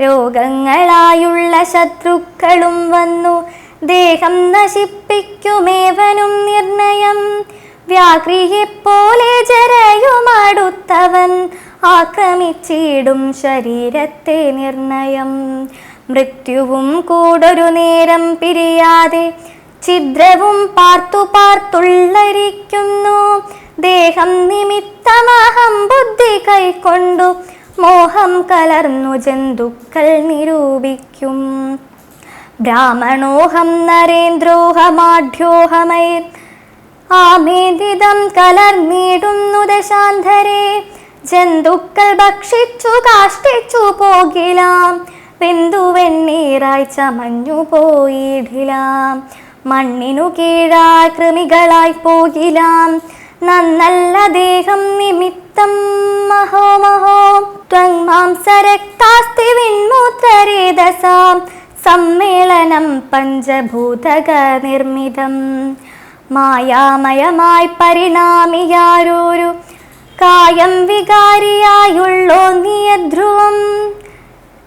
രോഗങ്ങളായുള്ള ശത്രുക്കളും വന്നു. ദേഹം നശിപ്പിക്കുമേവനും നിർണയം. വ്യാഘ്രിയെപ്പോലെ ജരയുമടുത്തവൻ. ആക്രമിച്ചിടും ശരീരത്തെ നിർണയം. മൃത്യുവും കൂടൊരു നേരം പിരിയാതെ ഛിദ്രവും പാർത്തു പാർത്തുള്ളരിക്കുന്നു. ദേഹം നിമിത്തമഹം ബുദ്ധി കൈക്കൊണ്ടു മോഹം കലർന്നു ജന്തുക്കൾ നിരൂപിക്കും. ബ്രാഹ്മണോഹം നരേന്ദ്രോഹമാഢ്യോഹമൈ. ആമേദിതം കലർന്നിടുന്നു ദശാന്തരെ ജന്തുക്കൾ ഭക്ഷിച്ചു കാഷ്ടിച്ചു പോകിലാം. വെന്തു വെണ്ണീറായി ചമഞ്ഞു പോയിടിലാം. മണ്ണിനു കീഴായി കൃമികളായി പോകിലാം. നന്നല്ല ദേഹം നിമിത്തം മഹോ വിൺമൂത്രരേതസാം സമ്മേളനം പഞ്ചഭൂതക നിർമ്മിതം. മായാമയമായി പരിണാമിയാരോരു കായം വികാരിയായുള്ളോ നിയധ്രുവം